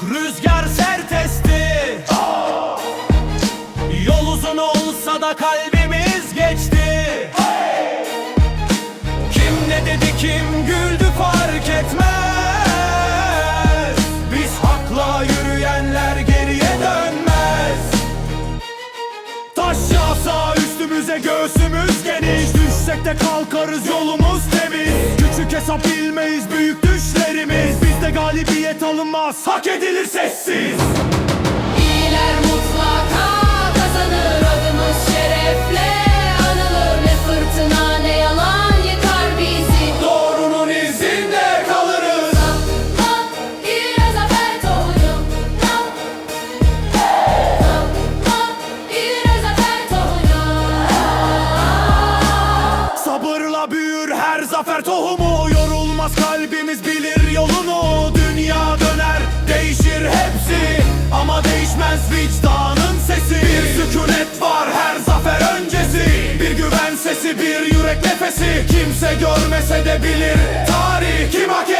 çok rüzgar sertesti oh! Yol uzun olsa da kalbimiz geçti! Kim ne dedi kim güldü fark etmez Biz hakla yürüyenler geriye dönmez Taş yağsa üstümüze göğsümüz geniş Düşsek de kalkarız yolumuz bilmeyiz büyük düşlerimiz. Bizde galibiyet alınmaz hak edilir sessiz. İyiler mutlaka kazanır adımız şerefle. Anılır Ne fırtına ne yalan yıkar bizi. Doğrunun izinde kalırız. Ha, İre zafer tohunu Ha, ha, ha, İre zafer tohunu Sabırla büyür her zafer tohumu Yorulmaz kalbimiz bilir yolunu. Dünya döner değişir hepsi. Ama değişmez vicdanın sesi. Bir sükunet var her zafer öncesi. Bir güven sesi bir yürek nefesi. Kimse görmese de bilir Tarih. Kim hak